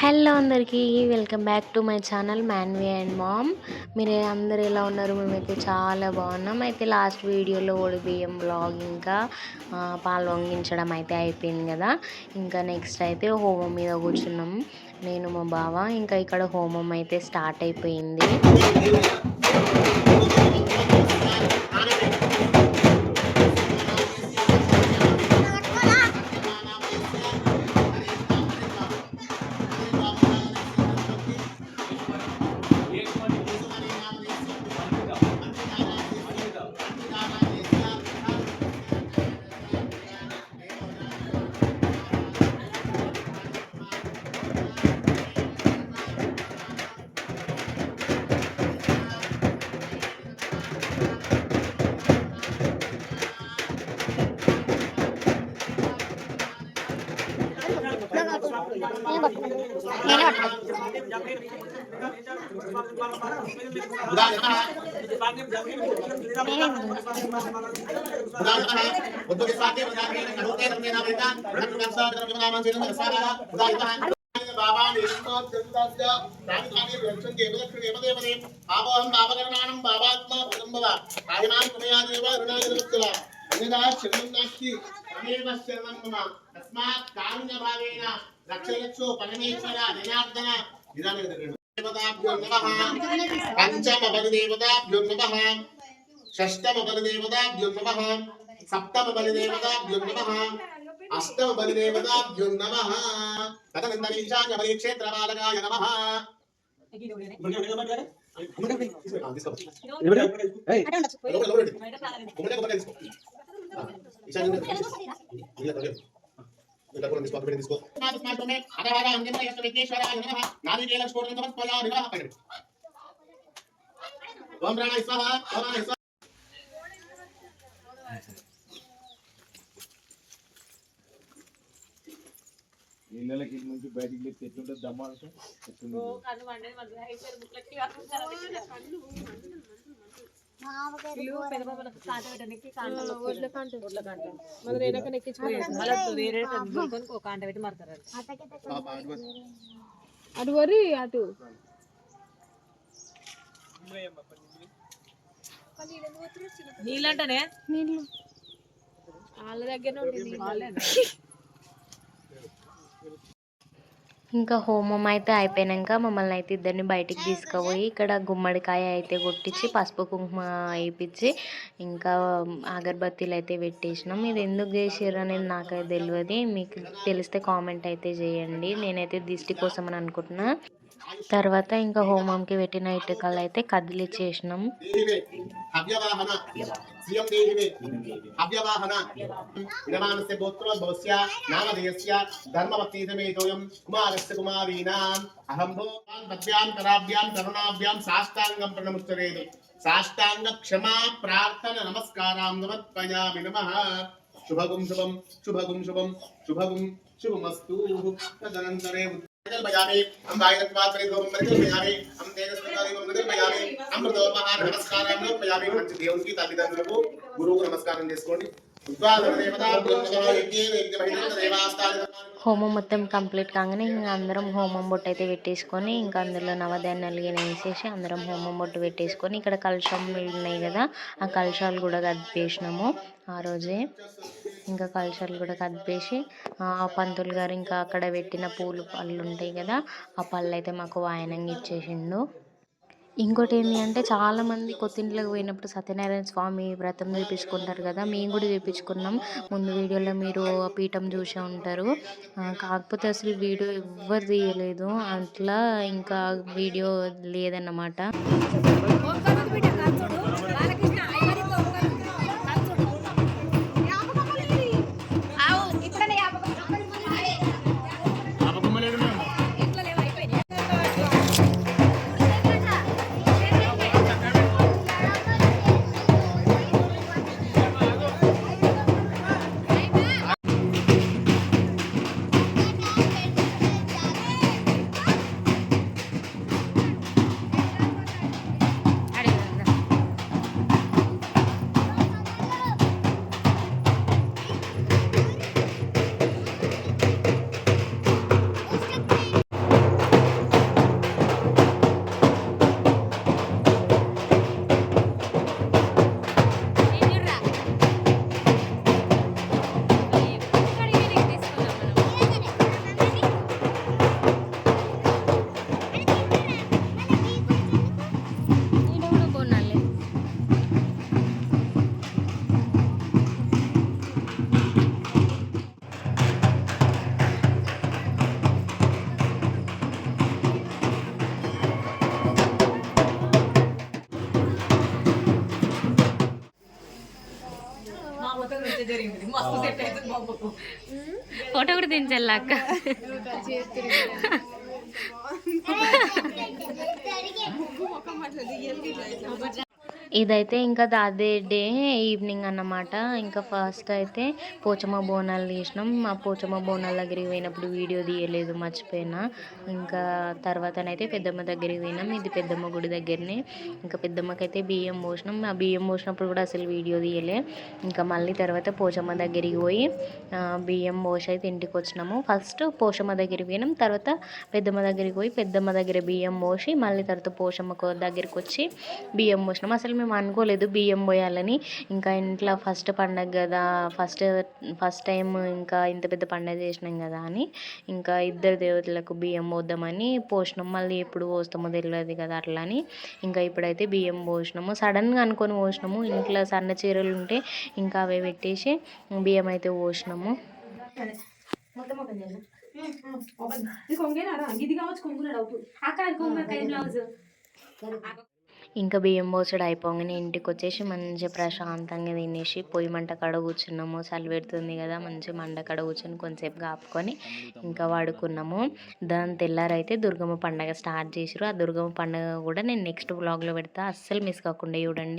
Hello అందరికీ welcome back to my channel Manvi and mom. మీరు అందరు ఎలా ఉన్నారు? మేమైతే చాలా బాగున్నాం. అయితే లాస్ట్ వీడియోలో ఓడి బియ్యం బ్లాగ్ ఇంకా పాలు వంగించడం అయితే అయిపోయింది కదా. ఇంకా నెక్స్ట్ అయితే హోమం మీద కూర్చున్నాం. నేను మా బావ ఇంకా ఇక్కడ హోమం అయితే స్టార్ట్ అయిపోయింది. పాపోహం పాపకరణానం పాపాత్మా ప్రదంభవ పాహిమాన్ కుమయాదేవ అరుణాచలవత్సల అన్యదా శరణం నాస్తి తమేవ శరణం మమ తస్మాత్ కారుణ్యభావేన పరమేశ్వర జనార్దన పంచమ బలిదేవతాభ్యో నమః షష్టమ బలిదేవతాభ్యో నమః సప్తమ బలిదేవతాభ్యో నమః అష్టమ బలిదేవతాభ్యో నమః తదనంతరం ఈశాన్య బలిక్షేత్ర బాలకాయ నమః ఓం ప్రాణాయ స్వాహ ఓం ప్రాణాయ స్వాహ ఇళ్ళకి నుంచి బయటికి లేస్తే ఎట్లుంటుంది దమ్మాలతో ఎట్లుంటుంది మన వెనక నెక్కించుకోలేదు అటు వరి అటు. నీళ్ళంటనే? నీళ్ళు. వాళ్ళ దగ్గర ఉండి ఇంకా హోమం అయితే అయిపోయాక మమ్మల్ని అయితే ఇద్దరిని బయటికి తీసుకుపోయి ఇక్కడ గుమ్మడికాయ అయితే కొట్టించి పసుపు కుంకుమ వేయించి ఇంకా అగరబత్తీలు అయితే పెట్టేసినాం. ఇది ఎందుకు చేసారు అనేది నాకైతే తెలియదు. మీకు తెలిస్తే కామెంట్ అయితే చేయండి. నేనైతే దిష్టి కోసం అని అనుకుంటున్నా. తర్వాత ఇంకా హోమంకి పెట్టిన ఇటుకలు అయితే కదిలిచ్చేసినాం. సాష్టాంగం ప్రణముచ్చరేది. సాష్టాంగ క్షమా ప్రార్థన నమస్కారాం నమత్పయామి నమ. శుభగుం శుభం శుభగుం శుభం శుభగుం శుభమస్తు. తదనంతరే పరికల్పయామి అం వాయురత్వాత్రే గోపం పరికల్పయామి అం తేజస్పతారి గోపం పరికల్పయామి అమృతోపహార నమస్కారం నమస్కారాలు మంచి దేవునికి తల్లిదండ్రులకు గురువుకు నమస్కారం చేసుకోండి హోమం మొత్తం కంప్లీట్ కాగానే ఇంకా అందరం హోమం బొట్టు అయితే పెట్టేసుకొని ఇంకా అందులో నవధాన్యాలు వేసేసి అందరం హోమం బొట్టు పెట్టేసుకొని ఇక్కడ కలుషాలు ఉన్నాయి కదా ఆ కలుషాలు కూడా కదిపేసినాము ఆ రోజే. ఇంకా కలుషాలు కూడా కదిపేసి ఆ పంతులు గారు ఇంకా అక్కడ పెట్టిన పూలు పళ్ళు ఉంటాయి కదా ఆ పళ్ళు అయితే మాకు వాయనంగా ఇచ్చేసిండు. ఇంకోటి ఏంటి అంటే చాలామంది కొత్తింట్లోకి పోయినప్పుడు సత్యనారాయణ స్వామి వ్రతం చేపించుకుంటారు కదా మేము కూడా చేపించుకున్నాం. ముందు వీడియోలో మీరు పీఠం చూసే ఉంటారు. కాకపోతే అసలు వీడియో ఎవ్వరు తీయలేదు. అట్లా ఇంకా వీడియో లేదన్నమాట. ఫోటో కూడా దించాలి అక్క. ఇదైతే ఇంకా అదే డే ఈవినింగ్ అన్నమాట. ఇంకా ఫస్ట్ అయితే పోచమ్మ బోనాలు తీసినాం మా పోచమ్మ బోనాల దగ్గరికి పోయినప్పుడు వీడియో తీయలేదు మర్చిపోయినా. ఇంకా తర్వాతనైతే పెద్దమ్మ దగ్గరికి పోయినాం. ఇది పెద్దమ్మ గుడి దగ్గరనే. ఇంకా పెద్దమ్మకైతే బియ్యం పోసినాం. ఆ బియ్యం పోసినప్పుడు కూడా అసలు వీడియో తీయలే. ఇంకా మళ్ళీ తర్వాత పోచమ్మ దగ్గరికి పోయి బియ్యం పోసి అయితే ఇంటికి వచ్చినాము. ఫస్ట్ పోషమ్మ దగ్గరికి పోయినాం. తర్వాత పెద్దమ్మ దగ్గరికి పోయి పెద్దమ్మ దగ్గర బియ్యం పోసి మళ్ళీ తర్వాత పోషమ్మ దగ్గరికి వచ్చి బియ్యం పోసినాం. అసలు మేము అనుకోలేదు బియ్యం పోయాలని. ఇంకా ఇంట్లో ఫస్ట్ పండగ కదా ఫస్ట్ ఫస్ట్ టైం ఇంకా ఇంత పెద్ద పండగ చేసినాం కదా అని ఇంకా ఇద్దరు దేవతలకు బియ్యం పోద్దామని పోసినాం. మళ్ళీ ఎప్పుడు పోస్తామో తెలియదు కదా అట్లా అని ఇంకా ఇప్పుడైతే బియ్యం పోసినాము. సడన్గా అనుకొని పోసినాము. ఇంట్లో సన్న చీరలు ఉంటే ఇంకా అవే పెట్టేసి బియ్యం అయితే పోసినాము. ఇంకా బియ్యం పోసడు అయిపోగానే ఇంటికి వచ్చేసి మంచిగా ప్రశాంతంగా తినేసి పొయ్యి మంట కాడ కూర్చున్నాము. చలి పెడుతుంది కదా మంచి మంట కాడ కూర్చొని కొంచెంసేపు కాపుకొని ఇంకా వాడుకున్నాము. దాని తెల్లారైతే దుర్గమ్మ పండగ స్టార్ట్ చేసిరు ఆ దుర్గమ్మ పండగ కూడా నేను నెక్స్ట్ బ్లాగ్లో పెడతా. అస్సలు మిస్ కాకుండా చూడండి.